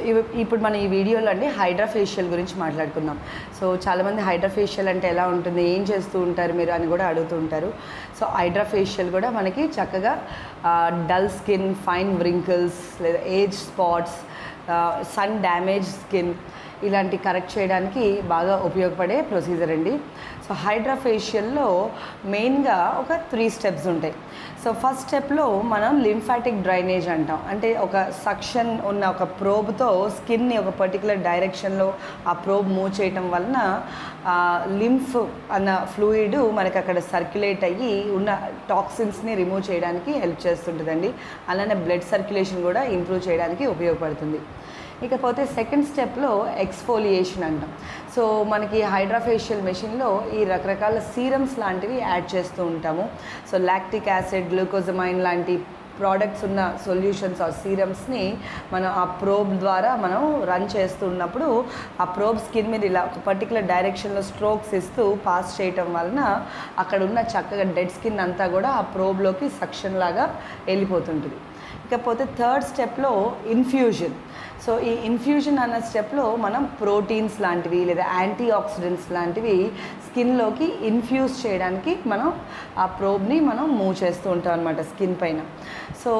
ఇవి- ఇప్పుడు మన ఈ వీడియోలో అండి హైడ్రా ఫేషియల్ గురించి మాట్లాడుకుందాం. సో చాలామంది హైడ్రా ఫేషియల్ అంటే ఎలా ఉంటుంది ఏం చేస్తూ ఉంటారు మీరు అని కూడా అడుగుతూ ఉంటారు. సో హైడ్రా ఫేషియల్ కూడా మనకి చక్కగా డల్ స్కిన్ ఫైన్ వ్రింకిల్స్ లేదా age spots sun damage skin ఇలాంటి కరెక్ట్ చేయడానికి బాగా ఉపయోగపడే ప్రొసీజర్ అండి. సో హైడ్రా ఫేషియల్లో మెయిన్గా ఒక త్రీ స్టెప్స్ ఉంటాయి. సో ఫస్ట్ స్టెప్లో మనం లింఫాటిక్ డ్రైనేజ్ అంటాం. అంటే ఒక సక్షన్ ఉన్న ఒక ప్రోబ్తో స్కిన్ని ఒక పర్టికులర్ డైరెక్షన్లో ఆ ప్రోబ్ మూవ్ చేయటం వలన లింఫ్ అన్న ఫ్లూయిడ్ మనకి అక్కడ సర్క్యులేట్ అయ్యి ఉన్న టాక్సిన్స్ని రిమూవ్ చేయడానికి హెల్ప్ చేస్తుంటుందండి. అలానే బ్లడ్ సర్క్యులేషన్ కూడా ఇంప్రూవ్ చేయడానికి ఉపయోగపడుతుంది. ఇకపోతే సెకండ్ స్టెప్లో ఎక్స్ఫోలియేషన్ అంటాం. సో మనకి హైడ్రాఫేషియల్ మెషిన్లో ఈ రకరకాల సీరమ్స్ లాంటివి యాడ్ చేస్తూ ఉంటాము. సో లాక్టిక్ యాసిడ్ గ్లూకోజమైన్ లాంటి ప్రోడక్ట్స్ ఉన్న సొల్యూషన్స్ ఆ సీరమ్స్ని మనం ఆ ప్రోబ్ ద్వారా మనం రన్ చేస్తున్నప్పుడు ఆ ప్రోబ్ స్కిన్ మీద ఇలా ఒక పర్టికులర్ డైరెక్షన్లో స్ట్రోక్స్ ఇస్తూ పాస్ చేయటం వలన అక్కడ ఉన్న చక్కగా డెడ్ స్కిన్ అంతా కూడా ఆ ప్రోబ్లోకి సక్షన్ లాగా వెళ్ళిపోతుంటుంది. ఇకపోతే థర్డ్ స్టెప్లో ఇన్ఫ్యూజన్ సో ఈ ఇన్ఫ్యూజన్ అన్న స్టెప్లో మనం ప్రోటీన్స్ లాంటివి లేదా యాంటీ ఆక్సిడెంట్స్ లాంటివి స్కిన్లోకి ఇన్ఫ్యూజ్ చేయడానికి మనం ఆ ప్రోబ్ని మనం మూవ్ చేస్తూ ఉంటాం అనమాట స్కిన్ పైన. సో